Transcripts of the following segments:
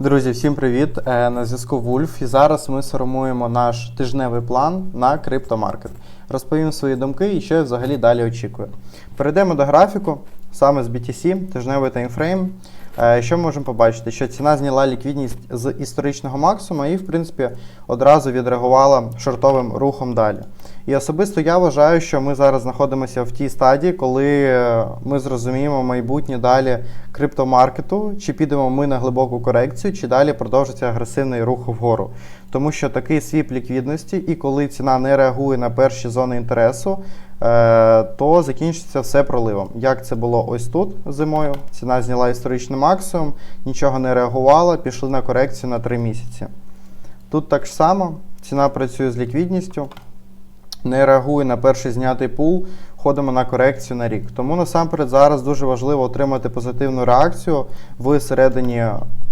Друзі, всім привіт! Е, На зв'язку Вульф. І зараз ми сформуємо наш тижневий план на криптомаркет. Розповім свої думки і що я взагалі далі очікую. Перейдемо до графіку, саме з BTC, тижневий таймфрейм. Е, Що ми можемо побачити? Що ціна зняла ліквідність з історичного максимуму і, в принципі, одразу відреагувала шортовим рухом далі. І особисто я вважаю, що ми зараз знаходимося в тій стадії, коли е, ми зрозуміємо майбутнє далі криптомаркету, чи підемо ми на глибоку корекцію, чи далі продовжиться агресивний рух вгору. Тому що такий свіп ліквідності, і коли ціна не реагує на перші зони інтересу, е, то закінчиться все проливом. Як це було ось тут зимою? Ціна зняла історичний максимум, нічого не реагувала, пішли на корекцію на 3 місяці. Тут так само ціна працює з ліквідністю, не реагує на перший знятий пул, ходимо на корекцію на рік. Тому насамперед зараз дуже важливо отримати позитивну реакцію в середині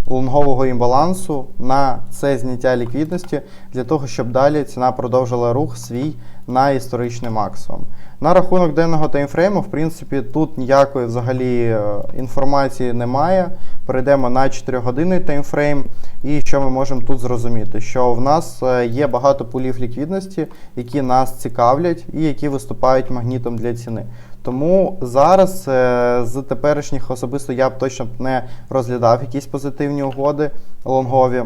лонгового імбалансу на це зняття ліквідності для того, щоб далі ціна продовжила рух свій на історичний максимум. На рахунок денного таймфрейму, в принципі, тут ніякої взагалі е, інформації немає. Перейдемо на 4-годинний таймфрейм. І що ми можемо тут зрозуміти? Що в нас е, є багато пулів ліквідності, які нас цікавлять і які виступають магнітом для ціни. Тому зараз е, з теперішніх особисто я б точно не розглядав якісь позитивні угоди лонгові.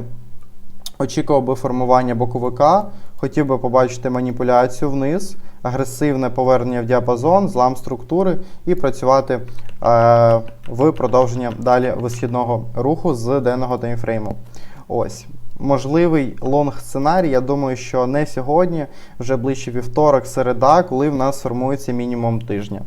Очікував би формування боковика, хотів би побачити маніпуляцію вниз, агресивне повернення в діапазон, злам структури і працювати е, в продовження далі висхідного руху з денного таймфрейму. Ось. Можливий лонг сценарій, я думаю, що не сьогодні, вже ближче вівторок, середа, коли в нас формується мінімум тижня.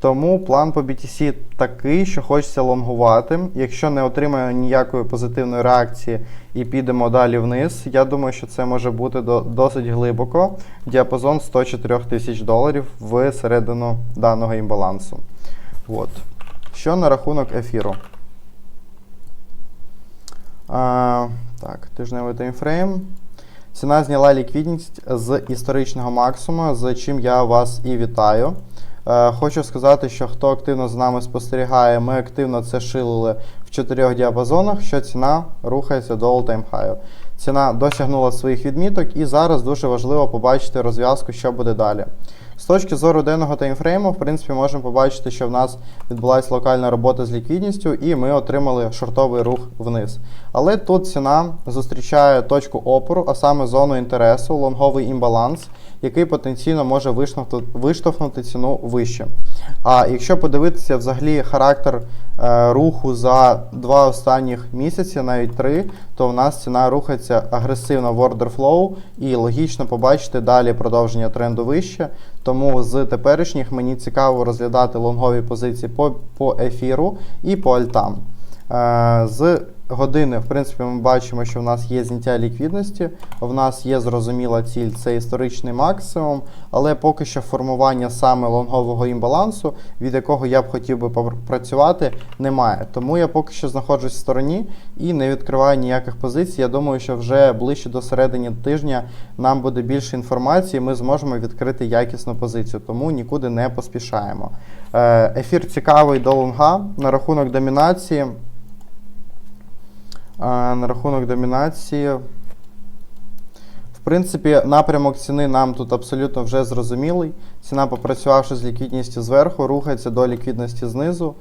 Тому план по BTC такий, що хочеться лонгувати. Якщо не отримаю ніякої позитивної реакції і підемо далі вниз, я думаю, що це може бути до, досить глибоко. Діапазон 104 тисяч доларів в середину даного імбалансу. От. Що на рахунок ефіру? А, так, тижневий таймфрейм. Ціна зняла ліквідність з історичного максимуму, з чим я вас і вітаю. Е, Хочу сказати, що хто активно з нами спостерігає, ми активно це шилили в чотирьох діапазонах, що ціна рухається до all-time high. Ціна досягнула своїх відміток, і зараз дуже важливо побачити розв'язку, що буде далі. З точки зору денного таймфрейму, в принципі, можемо побачити, що в нас відбулася локальна робота з ліквідністю, і ми отримали шортовий рух вниз. Але тут ціна зустрічає точку опору, а саме зону інтересу, лонговий імбаланс, який потенційно може виштовхнути, виштовхнути ціну вище. А якщо подивитися взагалі характер е, руху за два останніх місяці, навіть три, то в нас ціна рухається агресивно в order flow і логічно побачити далі продовження тренду вище. Тому з теперішніх мені цікаво розглядати лонгові позиції по, по ефіру і по альтам. Е, з години, в принципі, ми бачимо, що в нас є зняття ліквідності, в нас є зрозуміла ціль, це історичний максимум, але поки що формування саме лонгового імбалансу, від якого я б хотів би попрацювати, немає. Тому я поки що знаходжусь в стороні і не відкриваю ніяких позицій. Я думаю, що вже ближче до середини тижня нам буде більше інформації, ми зможемо відкрити якісну позицію, тому нікуди не поспішаємо. Е, Ефір цікавий до лонга на рахунок домінації. А, На рахунок домінації. В принципі, напрямок ціни нам тут абсолютно вже зрозумілий. Ціна, попрацювавши з ліквідністю зверху, рухається до ліквідності знизу.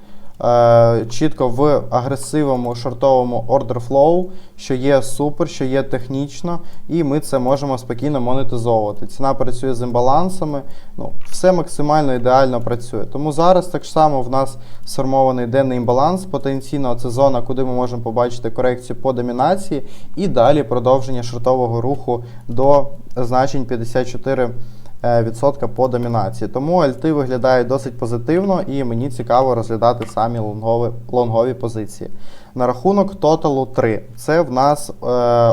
Е, чітко в агресивному шортовому order flow, що є супер, що є технічно, і ми це можемо спокійно монетизовувати. Ціна працює з імбалансами, ну, все максимально ідеально працює. Тому зараз так само в нас сформований денний імбаланс. Потенційно це зона, куди ми можемо побачити корекцію по домінації, і далі продовження шортового руху до значень 54 е, відсотка по домінації. Тому альти виглядають досить позитивно і мені цікаво розглядати самі лонгові, лонгові позиції. На рахунок тоталу 3. Це в нас е,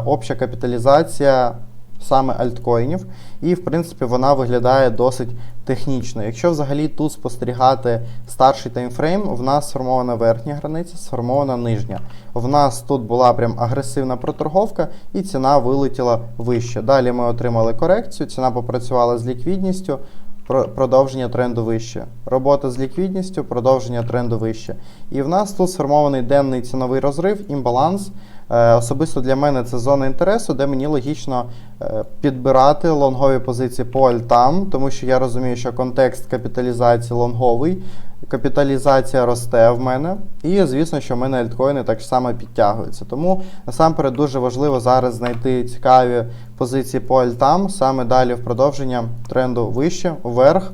обща капіталізація саме альткоїнів, і в принципі вона виглядає досить технічно. Якщо взагалі тут спостерігати старший таймфрейм, в нас сформована верхня границя, сформована нижня. В нас тут була прям агресивна проторговка, і ціна вилетіла вище. Далі ми отримали корекцію, ціна попрацювала з ліквідністю. про- Продовження тренду вище. Робота з ліквідністю, продовження тренду вище. І в нас тут сформований денний ціновий розрив, імбаланс, Е, Особисто для мене це зона інтересу, де мені логічно е, підбирати лонгові позиції по альтам, тому що я розумію, що контекст капіталізації лонговий, капіталізація росте в мене, і звісно, що в мене альткоїни так само підтягуються. Тому насамперед дуже важливо зараз знайти цікаві позиції по альтам, саме далі в продовження тренду вище, вверх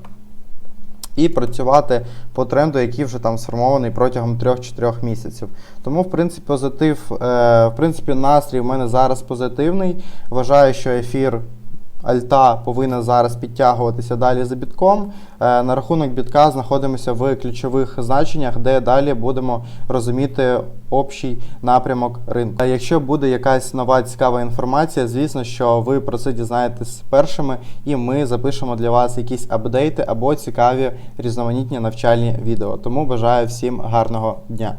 і працювати по тренду, який вже там сформований протягом 3-4 місяців. Тому, в принципі, позитив, е, в принципі, настрій в мене зараз позитивний. Вважаю, що ефір. Альта повинна зараз підтягуватися далі за бітком. Е, на рахунок бітка знаходимося в ключових значеннях, де далі будемо розуміти общий напрямок ринку. Е, Якщо буде якась нова цікава інформація, звісно, що ви про це дізнаєтесь першими, і ми запишемо для вас якісь апдейти або цікаві різноманітні навчальні відео. Тому бажаю всім гарного дня.